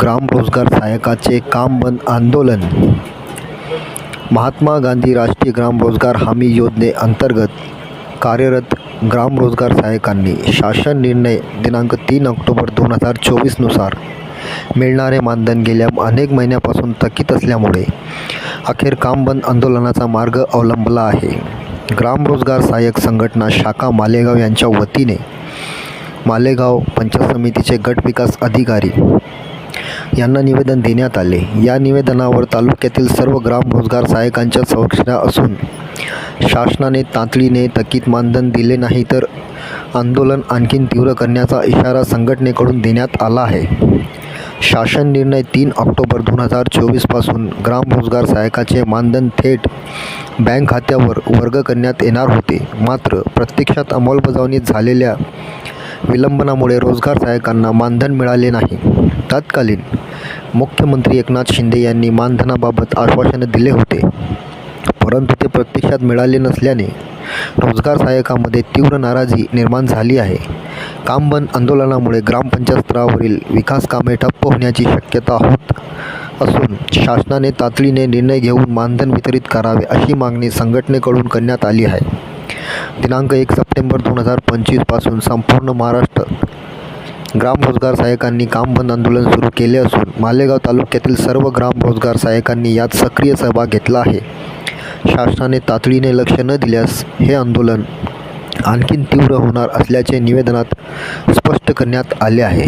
ग्रामरोजगार सहायकाचे सहाय्यकाचे काम बंद आंदोलन. महात्मा गांधी राष्ट्रीय ग्रामरोजगार हमी योजनेअंतर्गत कार्यरत ग्रामरोजगार सहायकांनी सहाय्यकांनी शासन निर्णय दिनांक तीन ऑक्टोबर दोन हजार चोवीसनुसार मिळणारे मानधन गेल्या अनेक महिन्यापासून थकीत असल्यामुळे अखेर काम बंद आंदोलनाचा मार्ग अवलंबला आहे. ग्रामरोजगार सहाय्यक संघटना शाखा मालेगाव यांच्या वतीने मालेगाव पंचायत समितीचे गट विकास अधिकारी यांना निवेदन देण्यात आले. या निवेदनावर तालुक्यातील सर्व ग्राम रोजगार सहाय्यकांच्या संरक्षणा असून शासनाने तातडीने थकीत मानधन दिले नाही तर आंदोलन आणखीन तीव्र करण्याचा इशारा संघटनेकडून देण्यात आला आहे. शासन निर्णय तीन ऑक्टोबर दोन हजार चोवीसपासून ग्रामरोजगार सहायकाचे सहाय्यकाचे मानधन थेट बँक खात्यावर वर्ग करण्यात येणार होते. मात्र प्रत्यक्षात अंमलबजावणीत झालेल्या विलंबनामुळे रोजगार सहाय्यकांना मानधन मिळाले नाही. तत्कालीन मुख्यमंत्री एकनाथ शिंदे यांनी मानधनाबाबत आश्वासन दिले होते. परंतु ते प्रत्यक्षात मिळाले नसल्याने रोजगार सहाय्यकामध्ये तीव्र नाराजी निर्माण झाली आहे. काम बंद आंदोलनामुळे ग्रामपंचायत स्तरावरील विकास कामे ठप्प होण्याची शक्यता होत असून शासनाने तातडीने निर्णय घेऊन मानधन वितरित करावे अशी मागणी संघटनेकडून करण्यात आली आहे. दिनांक एक सप्टेंबर दोन हजार पंचवीसपासून संपूर्ण महाराष्ट्र ग्रामरोजगार सहायकांनी सहाय्यकांनी काम बंद आंदोलन सुरू केले असून मालेगाव तालुक्यातील सर्व ग्रामरोजगार सहायकांनी सहाय्यकांनी यात सक्रिय सहभाग घेतला आहे. शासनाने तातडीने लक्ष न दिल्यास हे आंदोलन आणखीन तीव्र होणार असल्याचे निवेदनात स्पष्ट करण्यात आले आहे.